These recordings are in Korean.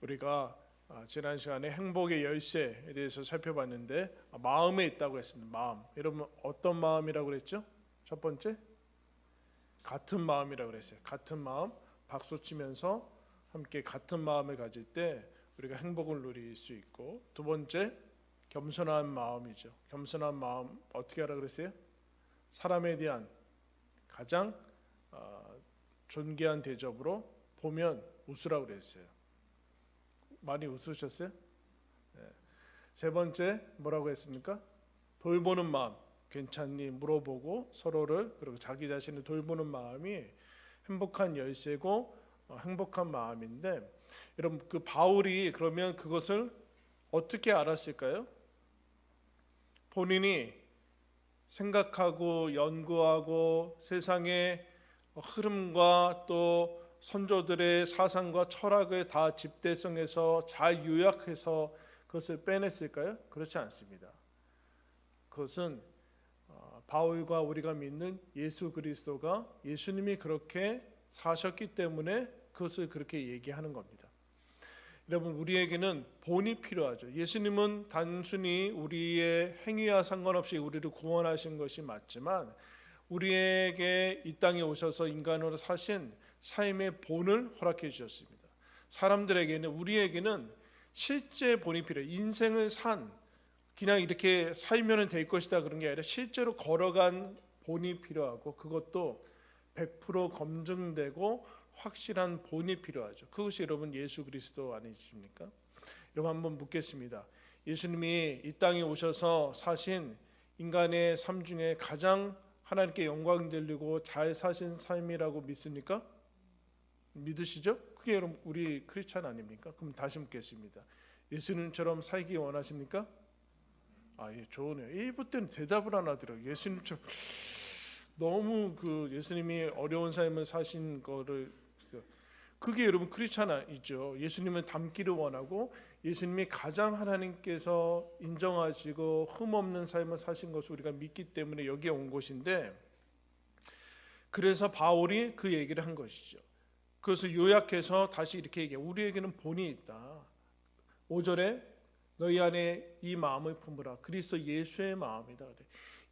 우리가 아, 지난 시간에 행복의 열쇠에 대해서 살펴봤는데 아, 마음에 있다고 했습니다. 마음. 여러분 어떤 마음이라고 그랬죠? 첫 번째 같은 마음이라고 그랬어요. 같은 마음 박수 치면서 함께 같은 마음을 가질 때 우리가 행복을 누릴 수 있고 두 번째 겸손한 마음이죠. 겸손한 마음 어떻게 하라 그랬어요? 사람에 대한 가장 어, 존귀한 대접으로 보면 웃으라고 그랬어요. 많이 웃으셨어요? 네. 세 번째 뭐라고 했습니까? 돌보는 마음. 괜찮니? 물어보고 서로를 그리고 자기 자신을 돌보는 마음이 행복한 열쇠고 어, 행복한 마음인데 여러분 그 바울이 그러면 그것을 어떻게 알았을까요? 본인이 생각하고 연구하고 세상의 흐름과 또 선조들의 사상과 철학을 다 집대성해서 잘 요약해서 그것을 빼냈을까요? 그렇지 않습니다. 그것은 어, 바울과 우리가 믿는 예수 그리스도가 예수님이 그렇게 사셨기 때문에 그것을 그렇게 얘기하는 겁니다. 여러분 우리에게는 본이 필요하죠. 예수님은 단순히 우리의 행위와 상관없이 우리를 구원하신 것이 맞지만 우리에게 이 땅에 오셔서 인간으로 사신 삶의 본을 허락해 주셨습니다. 사람들에게는 우리에게는 실제 본이 필요해요. 인생을 산 그냥 이렇게 살면 될 것이다 그런 게 아니라 실제로 걸어간 본이 필요하고 그것도 100% 검증되고 확실한 본이 필요하죠. 그것이 여러분 예수 그리스도 아니십니까? 여러분 한번 묻겠습니다. 예수님이 이 땅에 오셔서 사신 인간의 삶 중에 가장 하나님께 영광 돌리고 잘 사신 삶이라고 믿습니까? 믿으시죠? 그게 여러분 우리 크리스찬 아닙니까? 그럼 다시 묻겠습니다. 예수님처럼 살기 원하십니까? 아, 예, 좋으네요. 1부 때는 대답을 안 하더라고요. 예수님처럼 너무 그 예수님이 어려운 삶을 사신 거를 그게 여러분 크리스찬이죠. 예수님은 닮기를 원하고 예수님이 가장 하나님께서 인정하시고 흠 없는 삶을 사신 것을 우리가 믿기 때문에 여기에 온 것인데 그래서 바울이 그 얘기를 한 것이죠. 그것을 요약해서 다시 이렇게 얘기해. 우리에게는 본이 있다. 5절에 너희 안에 이 마음을 품으라. 그리스도 예수의 마음이다.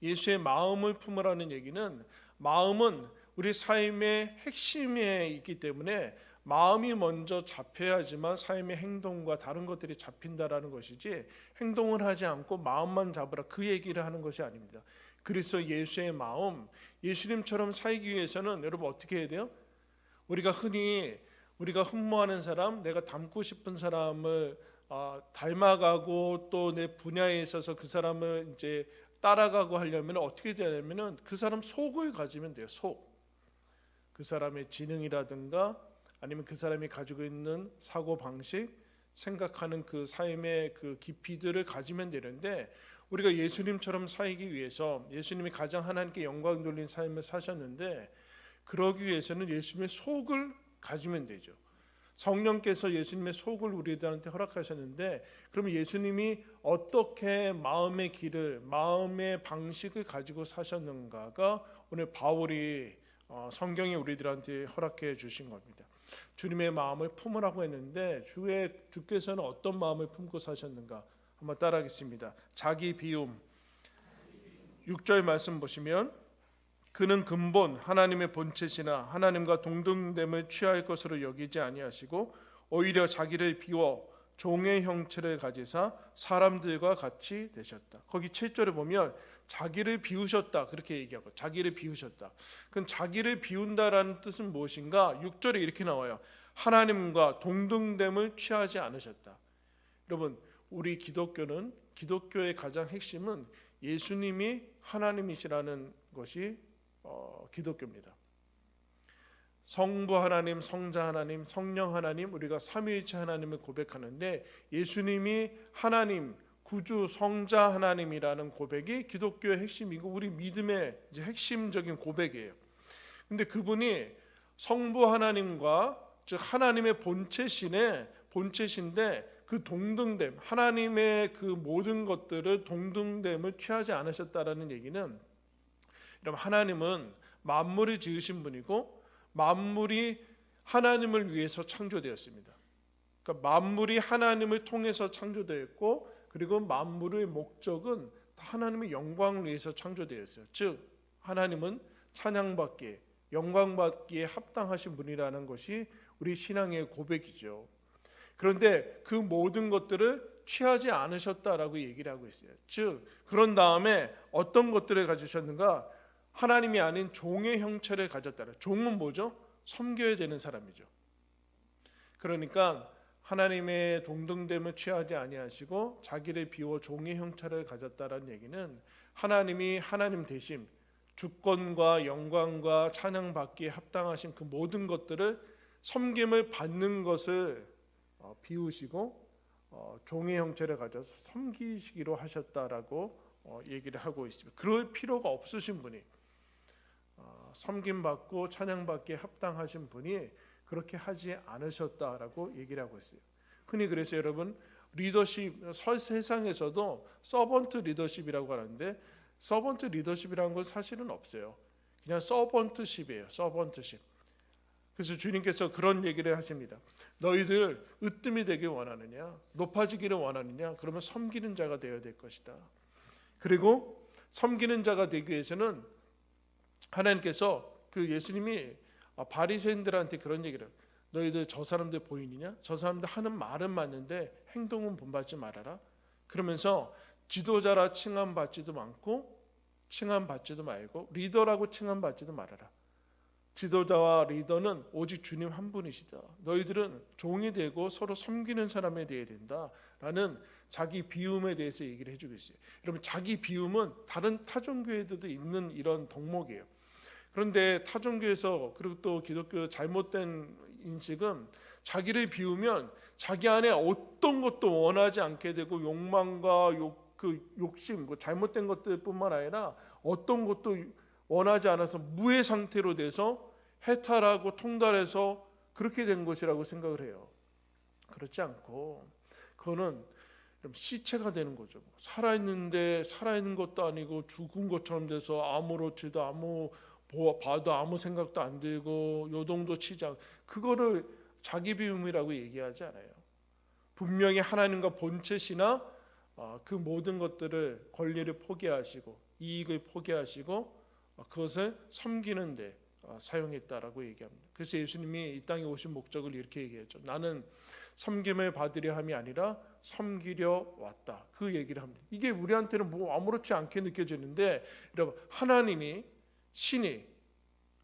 예수의 마음을 품으라는 얘기는 마음은 우리 삶의 핵심에 있기 때문에 마음이 먼저 잡혀야지만 삶의 행동과 다른 것들이 잡힌다라는 것이지 행동을 하지 않고 마음만 잡으라 그 얘기를 하는 것이 아닙니다. 그리스도 예수의 마음, 예수님처럼 살기 위해서는 여러분 어떻게 해야 돼요? 우리가 흔히 우리가 흠모하는 사람, 내가 닮고 싶은 사람을 어, 닮아가고 또 내 분야에 있어서 그 사람을 이제 따라가고 하려면 어떻게 되냐면은 그 사람 속을 가지면 돼요. 속. 그 사람의 지능이라든가 아니면 그 사람이 가지고 있는 사고 방식, 생각하는 그 삶의 그 깊이들을 가지면 되는데 우리가 예수님처럼 살기 위해서 예수님이 가장 하나님께 영광 돌린 삶을 사셨는데 그러기 위해서는 예수님의 속을 가지면 되죠. 성령께서 예수님의 속을 우리들한테 허락하셨는데 그러면 예수님이 어떻게 마음의 길을 마음의 방식을 가지고 사셨는가가 오늘 바울이 어, 성경이 우리들한테 허락해 주신 겁니다. 주님의 마음을 품으라고 했는데 주의 주께서는 어떤 마음을 품고 사셨는가 한번 따라하겠습니다. 자기 비움 6절 말씀 보시면 그는 근본 하나님의 본체시나 하나님과 동등됨을 취할 것으로 여기지 아니하시고 오히려 자기를 비워 종의 형체를 가지사 사람들과 같이 되셨다. 거기 7절에 보면 자기를 비우셨다 그렇게 얘기하고 자기를 비우셨다. 그럼 자기를 비운다라는 뜻은 무엇인가? 6절에 이렇게 나와요. 하나님과 동등됨을 취하지 않으셨다. 여러분, 우리 기독교는 기독교의 가장 핵심은 예수님이 하나님이시라는 것이 어, 기독교입니다. 성부 하나님, 성자 하나님, 성령 하나님, 우리가 삼위일체 하나님을 고백하는데 예수님이 하나님, 구주, 성자 하나님이라는 고백이 기독교의 핵심이고 우리 믿음의 핵심적인 고백이에요. 근데 그분이 성부 하나님과 즉 하나님의 본체신의 본체신데 그 동등됨, 하나님의 그 모든 것들을 동등됨을 취하지 않으셨다라는 얘기는 여러분 하나님은 만물을 지으신 분이고 만물이 하나님을 위해서 창조되었습니다. 그러니까 만물이 하나님을 통해서 창조되었고 그리고 만물의 목적은 다 하나님의 영광을 위해서 창조되었어요. 즉 하나님은 찬양받기에 영광받기에 합당하신 분이라는 것이 우리 신앙의 고백이죠. 그런데 그 모든 것들을 취하지 않으셨다라고 얘기를 하고 있어요. 즉 그런 다음에 어떤 것들을 가지셨는가? 하나님이 아닌 종의 형체를 가졌다. 종은 뭐죠? 섬겨야 되는 사람이죠. 그러니까 하나님의 동등됨을 취하지 아니하시고 자기를 비워 종의 형체를 가졌다라는 얘기는 하나님이 하나님 대신 주권과 영광과 찬양 받기에 합당하신 그 모든 것들을 섬김을 받는 것을 어, 비우시고 어, 종의 형체를 가져서 섬기시기로 하셨다라고 어, 얘기를 하고 있습니다. 그럴 필요가 없으신 분이 어, 섬김 받고 찬양 받기에 합당하신 분이 그렇게 하지 않으셨다라고 얘기를 하고 있어요. 흔히 그래서 여러분 리더십 서- 세상에서도 서번트 리더십이라고 하는데 서번트 리더십이라는 건 사실은 없어요. 그냥 서번트십이에요. 서번트십. 그래서 주님께서 그런 얘기를 하십니다. 너희들 으뜸이 되길 원하느냐? 높아지기를 원하느냐? 그러면 섬기는 자가 되어야 될 것이다. 그리고 섬기는 자가 되기 위해서는 하나님께서 그 예수님이 아, 바리새인들한테 그런 얘기를. 너희들 저 사람들 보이느냐? 저 사람들 하는 말은 맞는데 행동은 본받지 말아라. 그러면서 지도자라 칭함 받지도 않고 칭함 받지도 말고 리더라고 칭함 받지도 말아라. 지도자와 리더는 오직 주님 한 분이시다. 너희들은 종이 되고 서로 섬기는 사람이 되어야 된다라는 자기 비움에 대해서 얘기를 해주고 있어요. 여러분 자기 비움은 다른 타종교에도 있는 이런 덕목이에요. 그런데 타종교에서 그리고 또 기독교 잘못된 인식은 자기를 비우면 자기 안에 어떤 것도 원하지 않게 되고 욕망과 욕 그 욕심, 그 잘못된 것들뿐만 아니라 어떤 것도 원하지 않아서 무의 상태로 돼서 해탈하고 통달해서 그렇게 된 것이라고 생각을 해요. 그렇지 않고 그거는 시체가 되는 거죠. 살아있는데 살아있는 것도 아니고 죽은 것처럼 돼서 아무렇지도 아무 보- 봐도 아무 생각도 안 들고 요동도 치지 않 그거를 자기 비움이라고 얘기하지 않아요. 분명히 하나님과 본체시나 어, 그 모든 것들을 권리를 포기하시고 이익을 포기하시고 어, 그것을 섬기는데 어, 사용했다라고 얘기합니다. 그래서 예수님이 이 땅에 오신 목적을 이렇게 얘기했죠. 나는 섬김을 받으려 함이 아니라 섬기려 왔다. 그 얘기를 합니다. 이게 우리한테는 뭐 아무렇지 않게 느껴지는데 여러분 하나님이 신이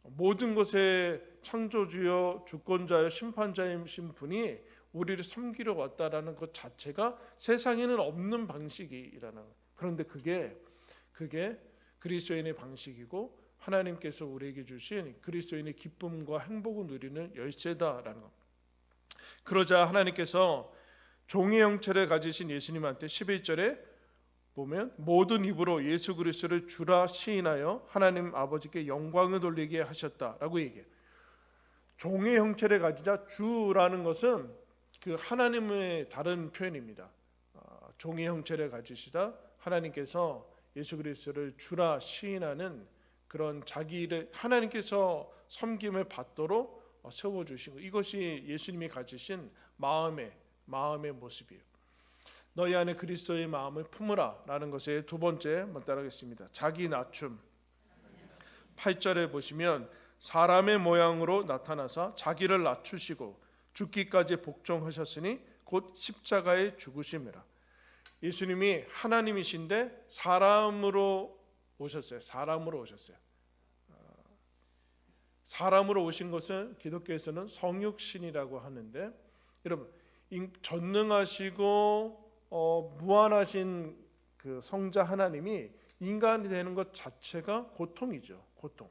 모든 것의 창조주여 주권자여 심판자이신 분이 우리를 섬기러 왔다라는 것 자체가 세상에는 없는 방식이라는. 그런데 그게 그게 그리스도인의 방식이고 하나님께서 우리에게 주신 그리스도인의 기쁨과 행복을 누리는 열쇠다라는 것. 그러자 하나님께서 종의 형체를 가지신 예수님한테 11절에 보면 모든 입으로 예수 그리스도를 주라 시인하여 하나님 아버지께 영광을 돌리게 하셨다라고 얘기해요. 종의 형체를 가지자 주라는 것은 그 하나님의 다른 표현입니다. 아, 종의 형체를 가지시다 하나님께서 예수 그리스도를 주라 시인하는 그런 자기를 하나님께서 섬김을 받도록 어, 세워 주신 것. 이것이 예수님이 가지신 마음의 마음의 모습이에요. 너희 안에 그리스도의 마음을 품으라라는 것의 두 번째 한번 따라하겠습니다. 자기 낮춤. 8절에 보시면 사람의 모양으로 나타나사 자기를 낮추시고 죽기까지 복종하셨으니 곧 십자가에 죽으심이라. 예수님이 하나님이신데 사람으로 오셨어요. 사람으로 오셨어요. 어, 사람으로 오신 것은 기독교에서는 성육신이라고 하는데 여러분 인- 전능하시고 어, 무한하신 그 성자 하나님이 인간이 되는 것 자체가 고통이죠. 고통.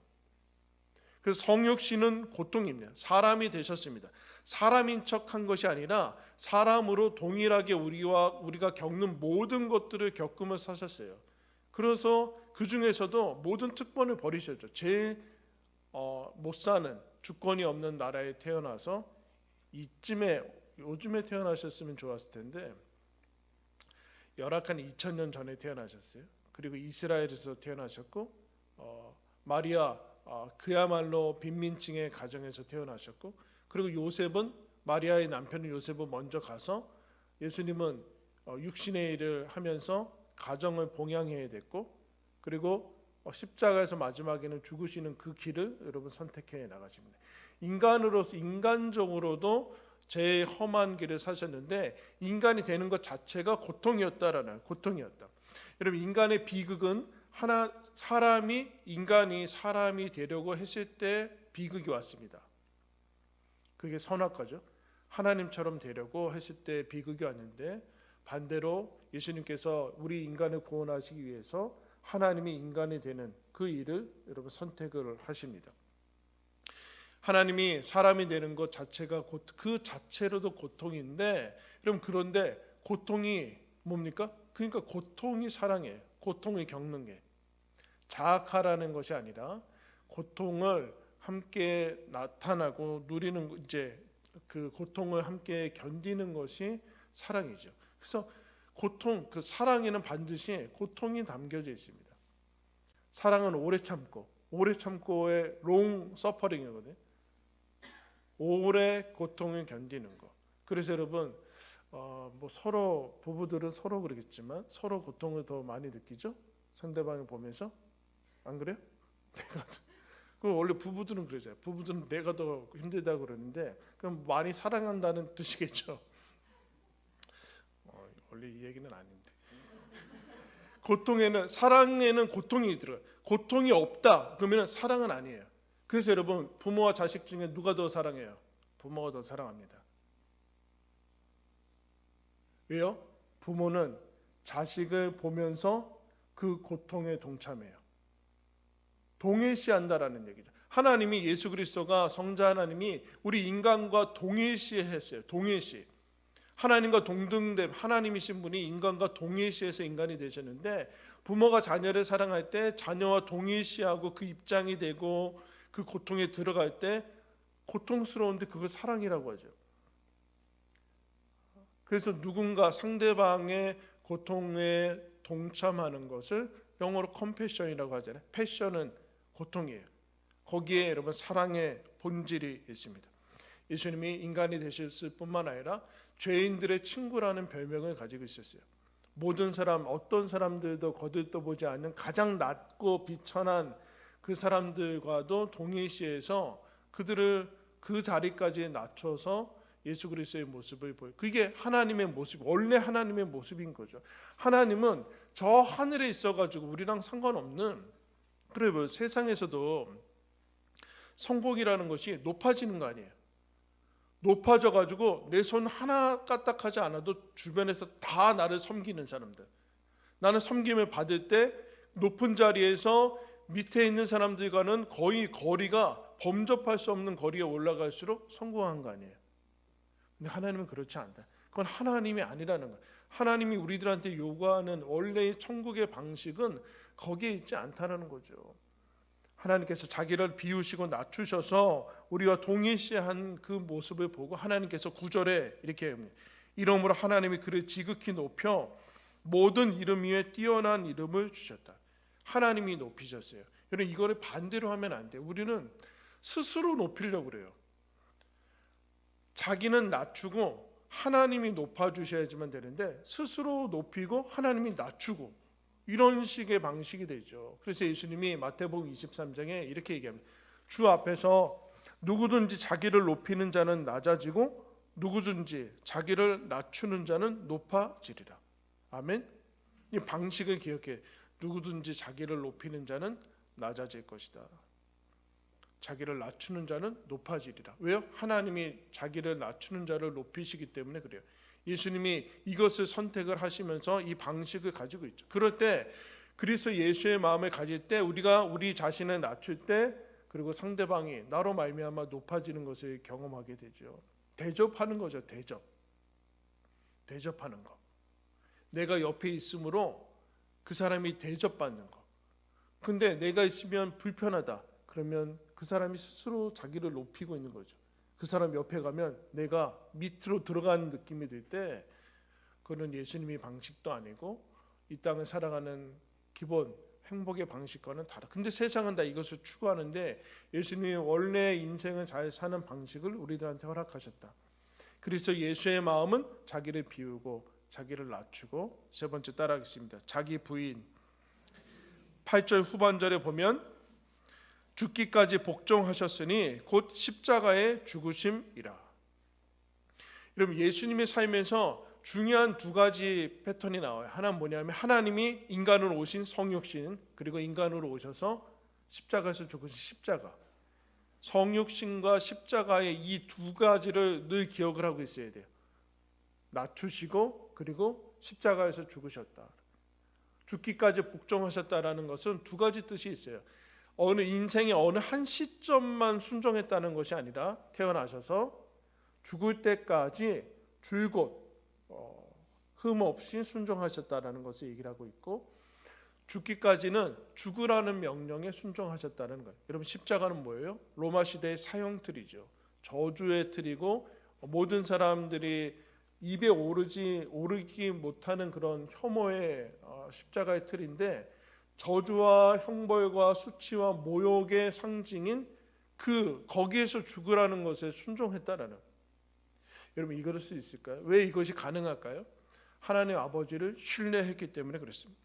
그 성육신은 고통입니다. 사람이 되셨습니다. 사람인 척한 것이 아니라 사람으로 동일하게 우리와 우리가 겪는 모든 것들을 겪으며 사셨어요. 그래서 그 중에서도 모든 특권을 버리셨죠. 제일 어, 못 사는 주권이 없는 나라에 태어나서 이쯤에 요즘에 태어나셨으면 좋았을 텐데 열악한 2000년 전에 태어나셨어요. 그리고 이스라엘에서 태어나셨고 어, 마리아 어, 그야말로 빈민층의 가정에서 태어나셨고 그리고 요셉은 마리아의 남편인 요셉은 먼저 가서 예수님은 어, 육신의 일을 하면서 가정을 봉양해야 됐고 그리고 어, 십자가에서 마지막에는 죽으시는 그 길을 여러분 선택해 나가십니다. 인간으로서 인간적으로도 제 험한 길을 사셨는데 인간이 되는 것 자체가 고통이었다라는 고통이었다. 여러분 인간의 비극은 하나 사람이 인간이 사람이 되려고 했을 때 비극이 왔습니다. 그게 선악과죠. 하나님처럼 되려고 했을 때 비극이 왔는데 반대로 예수님께서 우리 인간을 구원하시기 위해서 하나님이 인간이 되는 그 일을 여러분 선택을 하십니다. 하나님이 사람이 되는 것 자체가 곧그 자체로도 고통인데 여러분 그런데 고통이 뭡니까? 그러니까 고통이 사랑이에요. 고통을 겪는 게 자학하라는 것이 아니라 고통을 함께 나타나고 누리는 이제 그 고통을 함께 견디는 것이 사랑이죠. 그래서 고통 그 사랑에는 반드시 고통이 담겨져 있습니다. 사랑은 오래 참고 오래 참고의 롱 서퍼링이거든요. 오래 고통을 견디는 거. 그래서 여러분 어, 뭐 서로 부부들은 서로 그러겠지만 서로 고통을 더 많이 느끼죠. 상대방을 보면서 안 그래요? 내가 그 원래 부부들은 그러잖아요. 부부들은 내가 더 힘들다 그러는데 그럼 많이 사랑한다는 뜻이겠죠. 어, 원래 이 얘기는 아닌데. 고통에는 사랑에는 고통이 들어. 고통이 없다. 그러면 사랑은 아니에요. 그래서 여러분 부모와 자식 중에 누가 더 사랑해요? 부모가 더 사랑합니다. 왜요? 부모는 자식을 보면서 그 고통에 동참해요. 동일시한다라는 얘기죠. 하나님이 예수 그리스도가 성자 하나님이 우리 인간과 동일시했어요. 동일시. 하나님과 동등됨 하나님이신 분이 인간과 동일시해서 인간이 되셨는데 부모가 자녀를 사랑할 때 자녀와 동일시하고 그 입장이 되고 그 고통에 들어갈 때 고통스러운데 그걸 사랑이라고 하죠. 그래서 누군가 상대방의 고통에 동참하는 것을 영어로 컴패션이라고 하잖아요. 패션은 고통이에요. 거기에 여러분 사랑의 본질이 있습니다. 예수님이 인간이 되셨을 뿐만 아니라 죄인들의 친구라는 별명을 가지고 있었어요. 모든 사람 어떤 사람들도 거들떠보지 않는 가장 낮고 비천한 그 사람들과도 동일시해서 그들을 그 자리까지 낮춰서 예수 그리스도의 모습을 보여. 그게 하나님의 모습, 원래 하나님의 모습인 거죠. 하나님은 저 하늘에 있어 가지고 우리랑 상관없는 그래요. 뭐 세상에서도 성공이라는 것이 높아지는 거 아니에요. 높아져 가지고 내 손 하나 까딱하지 않아도 주변에서 다 나를 섬기는 사람들. 나는 섬김을 받을 때 높은 자리에서 밑에 있는 사람들과는 거의 거리가 범접할 수 없는 거리에 올라갈수록 성공한 거 아니에요. 근데 하나님은 그렇지 않다. 그건 하나님이 아니라는 거예요. 하나님이 우리들한테 요구하는 원래의 천국의 방식은 거기에 있지 않다는 거죠. 하나님께서 자기를 비우시고 낮추셔서 우리와 동일시한 그 모습을 보고 하나님께서 구절에 이렇게 이름으로 하나님이 그를 지극히 높여 모든 이름 위에 뛰어난 이름을 주셨다. 하나님이 높이셨어요. 여러분 이거를 반대로 하면 안 돼. 우리는 스스로 높이려고 그래요. 자기는 낮추고 하나님이 높아 주셔야지만 되는데 스스로 높이고 하나님이 낮추고 이런 식의 방식이 되죠. 그래서 예수님이 마태복음 23장에 이렇게 얘기합니다. 주 앞에서 누구든지 자기를 높이는 자는 낮아지고 누구든지 자기를 낮추는 자는 높아지리라. 아멘. 이 방식을 기억해. 누구든지 자기를 높이는 자는 낮아질 것이다. 자기를 낮추는 자는 높아지리라. 왜요? 하나님이 자기를 낮추는 자를 높이시기 때문에 그래요. 예수님이 이것을 선택을 하시면서 이 방식을 가지고 있죠. 그럴 때 그리스도 예수의 마음을 가질 때 우리가 우리 자신을 낮출 때 그리고 상대방이 나로 말미암아 높아지는 것을 경험하게 되죠. 대접하는 거죠. 대접. 대접하는 거. 내가 옆에 있으므로 그 사람이 대접받는 거. 근데 내가 있으면 불편하다. 그러면 그 사람이 스스로 자기를 높이고 있는 거죠. 그 사람 옆에 가면 내가 밑으로 들어가는 느낌이 들 때 그는 예수님의 방식도 아니고 이 땅을 살아가는 기본 행복의 방식과는 다르. 근데 세상은 다 이것을 추구하는데 예수님이 원래 인생을 잘 사는 방식을 우리들한테 허락하셨다. 그래서 예수의 마음은 자기를 비우고 자기를 낮추고 세 번째 따라하겠습니다. 자기 부인 8절 후반절에 보면 죽기까지 복종하셨으니 곧 십자가의 죽으심이라. 여러분 예수님의 삶에서 중요한 두 가지 패턴이 나와요. 하나는 뭐냐면 하나님이 인간으로 오신 성육신 그리고 인간으로 오셔서 십자가에서 죽으신 십자가. 성육신과 십자가의 이 두 가지를 늘 기억을 하고 있어야 돼요. 낮추시고 그리고 십자가에서 죽으셨다. 죽기까지 복종하셨다라는 것은 두 가지 뜻이 있어요. 어느 인생의 어느 한 시점만 순종했다는 것이 아니라 태어나셔서 죽을 때까지 줄곧 어, 흠 없이 순종하셨다라는 것을 얘기를 하고 있고 죽기까지는 죽으라는 명령에 순종하셨다는 거예요. 여러분 십자가는 뭐예요? 로마 시대의 사형 틀이죠. 저주의 틀이고 모든 사람들이 입에 오르지 오르기 못하는 그런 혐오의 어, 십자가의 틀인데 저주와 형벌과 수치와 모욕의 상징인 그 거기에서 죽으라는 것에 순종했다라는 여러분 이럴 수 있을까요? 왜 이것이 가능할까요? 하나님 아버지를 신뢰했기 때문에 그렇습니다.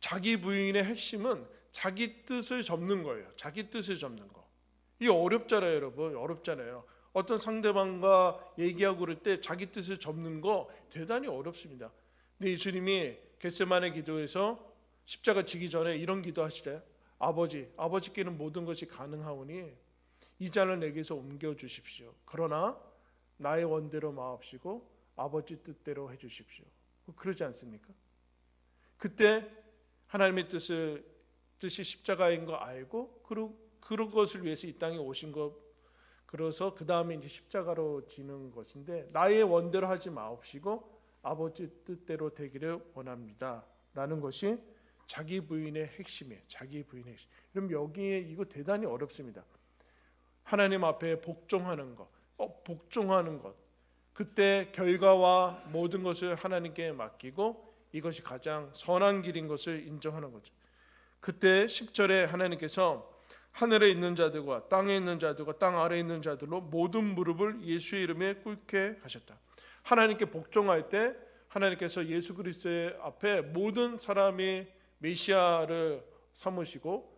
자기 부인의 핵심은 자기 뜻을 접는 거예요. 자기 뜻을 접는 거. 이게 어렵잖아요, 여러분. 어렵잖아요. 어떤 상대방과 얘기하고 그럴 때 자기 뜻을 접는 거 대단히 어렵습니다. 근데 예수님이 겟세만의 기도에서 십자가 지기 전에 이런 기도하시래. 아버지, 아버지께는 모든 것이 가능하오니 이 잔을 내게서 옮겨 주십시오. 그러나 나의 원대로 마옵시고 아버지 뜻대로 해 주십시오. 그러지 않습니까? 그때 하나님의 뜻을 뜻이 십자가인 거 알고 그러, 그런 것을 위해서 이 땅에 오신 것 그래서 그 다음에 이제 십자가로 지는 것인데 나의 원대로 하지 마옵시고 아버지 뜻대로 되기를 원합니다라는 것이 자기 부인의 핵심이에요. 자기 부인의 핵심. 그럼 여기에 이거 대단히 어렵습니다. 하나님 앞에 복종하는 것, 어, 복종하는 것. 그때 결과와 모든 것을 하나님께 맡기고 이것이 가장 선한 길인 것을 인정하는 거죠. 그때 10절에 하나님께서 하늘에 있는 자들과 땅에 있는 자들과 땅 아래에 있는 자들로 모든 무릎을 예수의 이름에 꿇게 하셨다. 하나님께 복종할 때 하나님께서 예수 그리스도의 앞에 모든 사람이 메시아를 삼으시고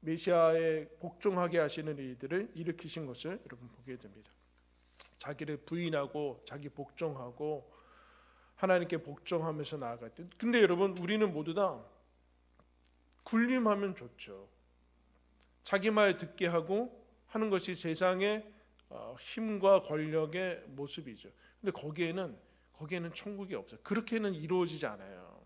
메시아에 복종하게 하시는 일들을 일으키신 것을 여러분 보게 됩니다. 자기를 부인하고 자기 복종하고 하나님께 복종하면서 나아갈 때. 근데 여러분 우리는 모두 다 군림하면 좋죠. 자기 말 듣게 하고 하는 것이 세상의 어, 힘과 권력의 모습이죠. 근데 거기에는 거기에는 천국이 없어요. 그렇게는 이루어지지 않아요.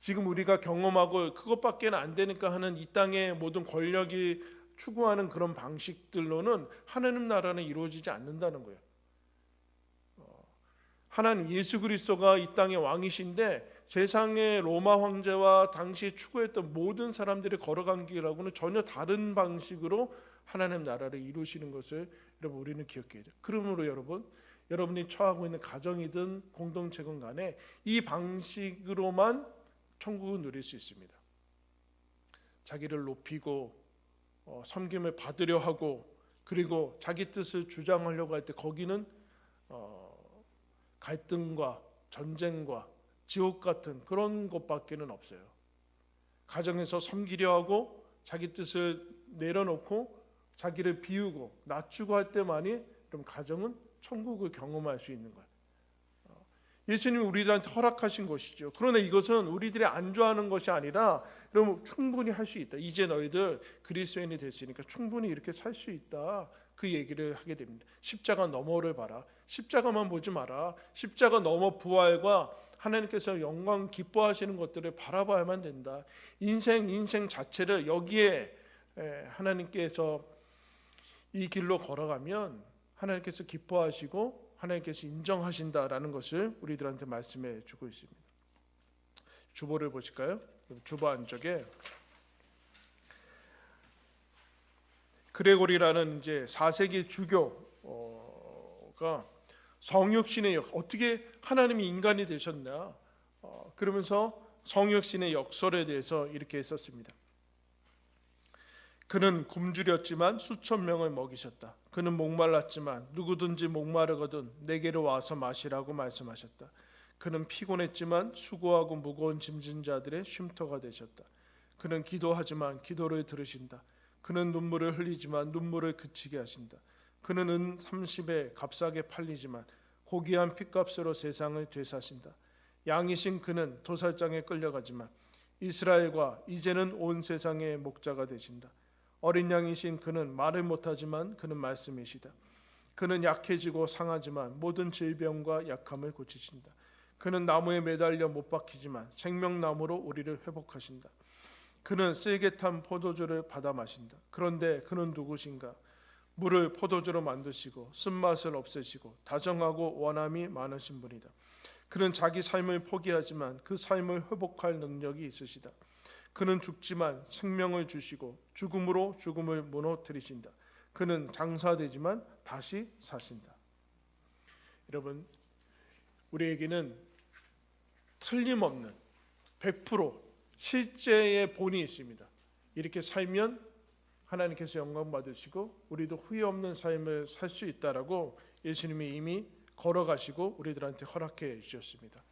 지금 우리가 경험하고 그것밖에 안 되니까 하는 이 땅의 모든 권력이 추구하는 그런 방식들로는 하나님 나라는 이루어지지 않는다는 거예요. 어, 하나님 예수 그리스도가 이 땅의 왕이신데 세상의 로마 황제와 당시 추구했던 모든 사람들이 걸어간 길하고는 전혀 다른 방식으로 하나님 나라를 이루시는 것을 여러분 우리는 기억해야 돼요. 그러므로 여러분 여러분이 처하고 있는 가정이든 공동체건 간에 이 방식으로만 천국을 누릴 수 있습니다. 자기를 높이고 어, 섬김을 받으려 하고 그리고 자기 뜻을 주장하려고 할 때 거기는 어, 갈등과 전쟁과 지옥 같은 그런 것밖에는 없어요. 가정에서 섬기려 하고 자기 뜻을 내려놓고 자기를 비우고 낮추고 할 때만이 그럼 가정은 천국을 경험할 수 있는 거예요. 어, 예수님이 우리들한테 허락하신 것이죠. 그러나 이것은 우리들이 안 좋아하는 것이 아니라 여러분 충분히 할 수 있다. 이제 너희들 그리스도인이 됐으니까 충분히 이렇게 살 수 있다. 그 얘기를 하게 됩니다. 십자가 너머를 봐라. 십자가만 보지 마라. 십자가 너머 부활과 하나님께서 영광 기뻐하시는 것들을 바라봐야만 된다. 인생 인생 자체를 여기에 하나님께서 이 길로 걸어가면 하나님께서 기뻐하시고 하나님께서 인정하신다라는 것을 우리들한테 말씀해 주고 있습니다. 주보를 보실까요? 주보 안쪽에 그레고리라는 이제 4세기 주교가 성육신의 역 어떻게 하나님이 인간이 되셨나 어, 그러면서 성육신의 역설에 대해서 이렇게 썼습니다. 그는 굶주렸지만 수천 명을 먹이셨다. 그는 목말랐지만 누구든지 목마르거든 내게로 와서 마시라고 말씀하셨다. 그는 피곤했지만 수고하고 무거운 짐진 자들의 쉼터가 되셨다. 그는 기도하지만 기도를 들으신다. 그는 눈물을 흘리지만 눈물을 그치게 하신다. 그는 은 30에 값싸게 팔리지만 고귀한 핏값으로 세상을 되사신다. 양이신 그는 도살장에 끌려가지만 이스라엘과 이제는 온 세상의 목자가 되신다. 어린 양이신 그는 말을 못하지만 그는 말씀이시다. 그는 약해지고 상하지만 모든 질병과 약함을 고치신다. 그는 나무에 매달려 못 박히지만 생명나무로 우리를 회복하신다. 그는 세게 탄 포도주를 받아 마신다. 그런데 그는 누구신가? 물을 포도주로 만드시고 쓴맛을 없애시고 다정하고 원함이 많으신 분이다. 그는 자기 삶을 포기하지만 그 삶을 회복할 능력이 있으시다. 그는 죽지만 생명을 주시고 죽음으로 죽음을 무너뜨리신다. 그는 장사되지만 다시 사신다. 여러분 우리에게는 틀림없는 100% 실제의 본이 있습니다. 이렇게 살면 하나님께서 영광 받으시고 우리도 후회 없는 삶을 살 수 있다라고 예수님이 이미 걸어가시고 우리들한테 허락해 주셨습니다.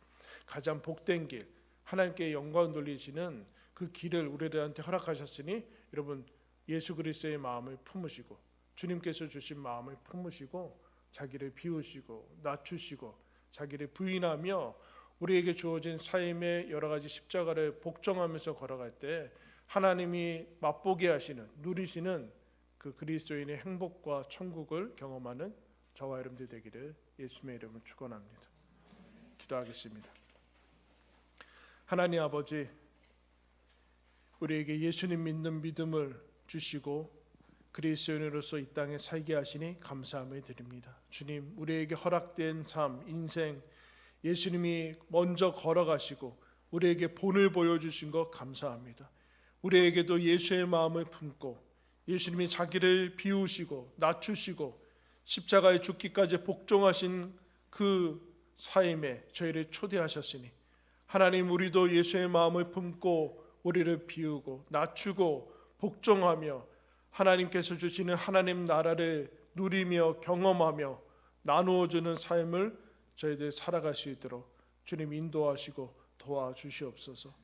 가장 복된 길, 하나님께 영광 돌리시는 그 길을 우리들한테 허락하셨으니 여러분 예수 그리스도의 마음을 품으시고 주님께서 주신 마음을 품으시고 자기를 비우시고 낮추시고 자기를 부인하며 우리에게 주어진 삶의 여러 가지 십자가를 복종하면서 걸어갈 때 하나님이 맛보게 하시는 누리시는 그 그리스도인의 행복과 천국을 경험하는 저와 여러분들 되기를 예수님의 이름으로 축원합니다. 기도하겠습니다. 하나님 아버지 우리에게 예수님 믿는 믿음을 주시고 그리스도인으로서 이 땅에 살게 하시니 감사함을 드립니다. 주님, 우리에게 허락된 삶, 인생 예수님이 먼저 걸어가시고 우리에게 본을 보여 주신 것 감사합니다. 우리에게도 예수의 마음을 품고 예수님이 자기를 비우시고 낮추시고 십자가에 죽기까지 복종하신 그 삶에 저희를 초대하셨으니 하나님 우리도 예수의 마음을 품고 우리를 비우고 낮추고 복종하며 하나님께서 주시는 하나님 나라를 누리며 경험하며 나누어 주는 삶을 저희들 살아갈 수 있도록 주님 인도하시고 도와주시옵소서.